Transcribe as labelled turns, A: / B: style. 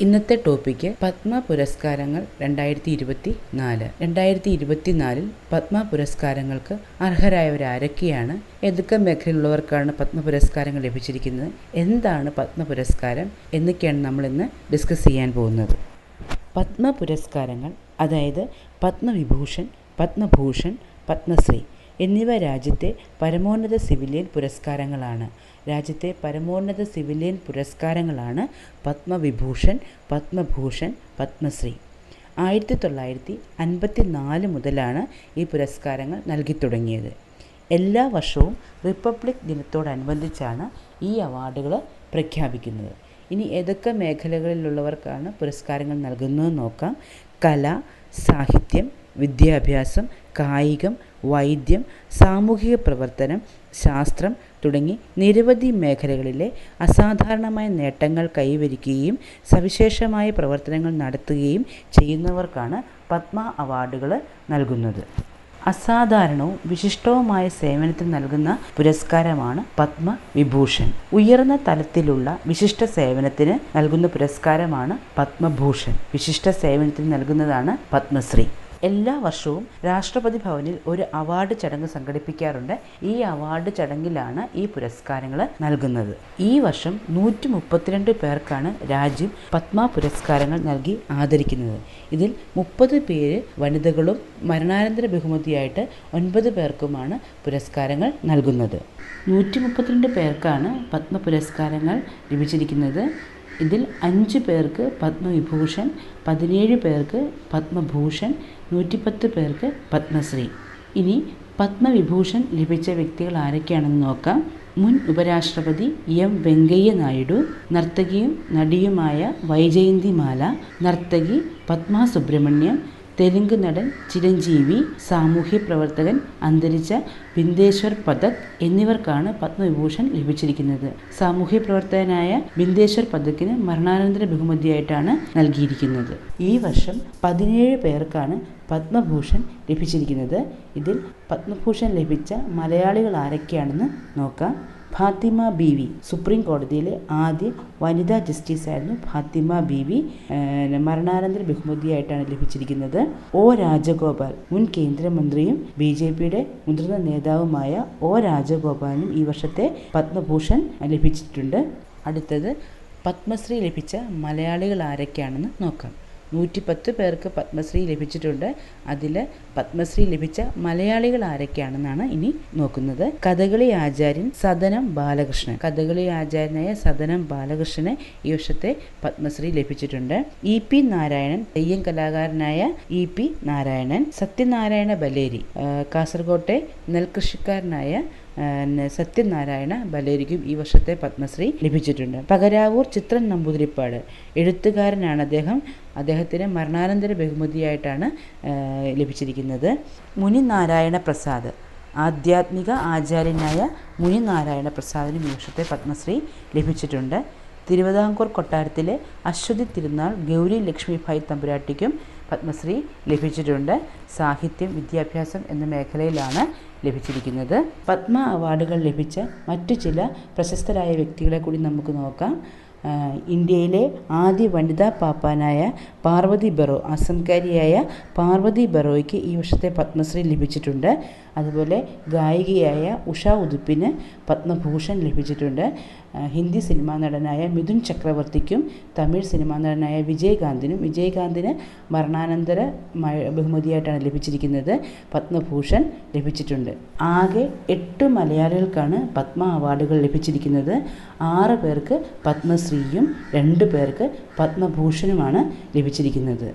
A: ഇന്നത്തെ ടോപ്പിക്ക് പത്മ പുരസ്കാരങ്ങൾ രണ്ടായിരത്തി ഇരുപത്തി നാല്. രണ്ടായിരത്തി ഇരുപത്തിനാലിൽ പത്മ പുരസ്കാരങ്ങൾക്ക് അർഹരായവരാരൊക്കെയാണ്? ഏതൊക്കെ മേഖലയിലുള്ളവർക്കാണ് പത്മ പുരസ്കാരങ്ങൾ ലഭിച്ചിരിക്കുന്നത്? എന്താണ് പത്മ പുരസ്കാരം? എന്നൊക്കെയാണ് നമ്മൾ ഇന്ന് ഡിസ്കസ് ചെയ്യാൻ പോകുന്നത്. പത്മ പുരസ്കാരങ്ങൾ അതായത് പത്മവിഭൂഷൺ പത്മഭൂഷൺ പത്മശ്രീ എന്നിവ രാജ്യത്തെ പരമോന്നത സിവിലിയൻ പുരസ്കാരങ്ങളാണ്. രാജ്യത്തെ പരമോന്നത സിവിലിയൻ പുരസ്കാരങ്ങളാണ് പത്മവിഭൂഷൺ പത്മഭൂഷൺ പത്മശ്രീ. ആയിരത്തി തൊള്ളായിരത്തി അൻപത്തി നാല് മുതലാണ് ഈ പുരസ്കാരങ്ങൾ നൽകി തുടങ്ങിയത് എല്ലാ വർഷവും റിപ്പബ്ലിക് ദിനത്തോടനുബന്ധിച്ചാണ് ഈ അവാർഡുകൾ പ്രഖ്യാപിക്കുന്നത്. ഇനി ഏതൊക്കെ മേഖലകളിലുള്ളവർക്കാണ് പുരസ്കാരങ്ങൾ നൽകുന്നതെന്ന് നോക്കാം. കല സാഹിത്യം വിദ്യാഭ്യാസം കായികം വൈദ്യം സാമൂഹിക പ്രവർത്തനം ശാസ്ത്രം തുടങ്ങി നിരവധി മേഖലകളിലെ അസാധാരണമായ നേട്ടങ്ങൾ കൈവരിക്കുകയും സവിശേഷമായ പ്രവർത്തനങ്ങൾ നടത്തുകയും ചെയ്യുന്നവർക്കാണ് പത്മ അവാർഡുകൾ നൽകുന്നത്. അസാധാരണവും വിശിഷ്ടവുമായ സേവനത്തിന് നൽകുന്ന പുരസ്കാരമാണ് പത്മ വിഭൂഷൺ. ഉയർന്ന തലത്തിലുള്ള വിശിഷ്ട സേവനത്തിന് നൽകുന്ന പുരസ്കാരമാണ് പത്മഭൂഷൺ. വിശിഷ്ട സേവനത്തിന് നൽകുന്നതാണ് പത്മശ്രീ. എല്ലാ വർഷവും രാഷ്ട്രപതി ഭവനിൽ ഒരു അവാർഡ് ചടങ്ങ് സംഘടിപ്പിക്കാറുണ്ട്. ഈ അവാർഡ് ചടങ്ങിലാണ് ഈ പുരസ്കാരങ്ങൾ നൽകുന്നത്. ഈ വർഷം നൂറ്റി മുപ്പത്തിരണ്ട് പേർക്കാണ് രാജ്യം പത്മ പുരസ്കാരങ്ങൾ നൽകി ആദരിക്കുന്നത്. ഇതിൽ മുപ്പത് പേര് വനിതകളും മരണാനന്തര ബഹുമതിയായിട്ട് ഒൻപത് പേർക്കുമാണ് പുരസ്കാരങ്ങൾ നൽകുന്നത്. നൂറ്റി മുപ്പത്തിരണ്ട് പേർക്കാണ് പത്മ പുരസ്കാരങ്ങൾ ലഭിച്ചിരിക്കുന്നത്. ഇതിൽ അഞ്ച് പേർക്ക് പത്മവിഭൂഷൺ പതിനേഴ് പേർക്ക് പത്മഭൂഷൺ നൂറ്റിപ്പത്ത് പേർക്ക് പത്മശ്രീ. ഇനി പത്മവിഭൂഷൺ ലഭിച്ച വ്യക്തികൾ ആരൊക്കെയാണെന്ന് നോക്കാം. മുൻ ഉപരാഷ്ട്രപതി എം വെങ്കയ്യ നായിഡു നർത്തകിയും നടിയുമായ വൈജയന്തിമാല നർത്തകി പത്മ സുബ്രഹ്മണ്യം തെലുങ്ക് നടൻ ചിരഞ്ജീവി സാമൂഹ്യ പ്രവർത്തകൻ അന്തരിച്ച ബിന്ദേശ്വർ പദക് എന്നിവർക്കാണ് പത്മവിഭൂഷൺ ലഭിച്ചിരിക്കുന്നത്. സാമൂഹ്യ പ്രവർത്തകനായ ബിന്ദേശ്വർ പഥക്കിന് മരണാനന്തര ബഹുമതിയായിട്ടാണ് നൽകിയിരിക്കുന്നത്. ഈ വർഷം പതിനേഴ് പേർക്കാണ് പത്മഭൂഷൺ ലഭിച്ചിരിക്കുന്നത്. ഇതിൽ പത്മഭൂഷൺ ലഭിച്ച മലയാളികൾ ആരൊക്കെയാണെന്ന് നോക്കാം. ഫാത്തിമ ബീവി സുപ്രീം കോടതിയിലെ ആദ്യ വനിതാ ജസ്റ്റിസായിരുന്നു ഫാത്തിമ ബീവി. മരണാനന്തര ബഹുമതിയായിട്ടാണ് ലഭിച്ചിരിക്കുന്നത്. ഒ രാജഗോപാൽ മുൻ കേന്ദ്രമന്ത്രിയും ബി ജെ പിയുടെ മുതിർന്ന നേതാവുമായ ഒ രാജഗോപാലിനും ഈ വർഷത്തെ പത്മഭൂഷൺ ലഭിച്ചിട്ടുണ്ട്. അടുത്തത് പത്മശ്രീ ലഭിച്ച മലയാളികൾ ആരൊക്കെയാണെന്ന് നോക്കാം. നൂറ്റിപ്പത്ത് പേർക്ക് പത്മശ്രീ ലഭിച്ചിട്ടുണ്ട്. അതിൽ പത്മശ്രീ ലഭിച്ച മലയാളികൾ ആരൊക്കെയാണെന്നാണ് ഇനി നോക്കുന്നത്. കഥകളി ആചാര്യൻ സദനം ബാലകൃഷ്ണൻ. കഥകളി ആചാര്യനായ സദനം ബാലകൃഷ്ണന് ഈ വർഷത്തെ പത്മശ്രീ ലഭിച്ചിട്ടുണ്ട്. ഇ പി നാരായണൻ തെയ്യം കലാകാരനായ ഇ പി നാരായണൻ സത്യനാരായണ ബലേരി കാസർകോട്ടെ നെൽകൃഷിക്കാരനായ സത്യനാരായണ ബലേരിക്കും ഈ വർഷത്തെ പത്മശ്രീ ലഭിച്ചിട്ടുണ്ട്. പകരാവൂർ ചിത്രൻ നമ്പൂതിരിപ്പാട്. എഴുത്തുകാരനാണ് അദ്ദേഹം. അദ്ദേഹത്തിന് മരണാനന്തര ബഹുമതിയായിട്ടാണ് ലഭിച്ചിരിക്കുന്നത്. മുനി നാരായണ പ്രസാദ്. ആധ്യാത്മിക ആചാര്യനായ മുനി നാരായണ പ്രസാദിനും ഈ വർഷത്തെ പത്മശ്രീ ലഭിച്ചിട്ടുണ്ട്. തിരുവിതാംകൂർ കൊട്ടാരത്തിലെ അശ്വതി തിരുനാൾ ഗൗരി ലക്ഷ്മിഭായ് തമ്പുരാട്ടിക്കും പത്മശ്രീ ലഭിച്ചിട്ടുണ്ട്. സാഹിത്യം വിദ്യാഭ്യാസം എന്ന മേഖലയിലാണ് ലഭിച്ചിരിക്കുന്നത്. പത്മ അവാർഡുകൾ ലഭിച്ച മറ്റു ചില പ്രശസ്തരായ വ്യക്തികളെ കൂടി നമുക്ക് നോക്കാം. ഇന്ത്യയിലെ ആദ്യ വനിതാ പാപ്പാനായ പാർവതി ബറോ അസംകാരിയായ പാർവതി ബറോയ്ക്ക് ഈ വർഷത്തെ പത്മശ്രീ ലഭിച്ചിട്ടുണ്ട്. അതുപോലെ ഗായികയായ ഉഷ ഉതുപ്പിന് പത്മഭൂഷൺ ലഭിച്ചിട്ടുണ്ട്. ഹിന്ദി സിനിമാ നടനായ മിഥുൻ ചക്രവർത്തിക്കും തമിഴ് സിനിമാ നടനായ വിജയകാന്തിനും വിജയകാന്തിന് മരണാനന്തര ബഹുമതിയായിട്ടാണ് ലഭിച്ചിരിക്കുന്നത്. പത്മഭൂഷൺ ലഭിച്ചിട്ടുണ്ട്. ആകെ എട്ട് മലയാളികൾക്കാണ് പത്മ അവാർഡുകൾ ലഭിച്ചിരിക്കുന്നത്. ആറ് പേർക്ക് പത്മശ്രീയും രണ്ട് പേർക്ക് പത്മഭൂഷണുമാണ് ലഭിച്ചിരിക്കുന്നത്.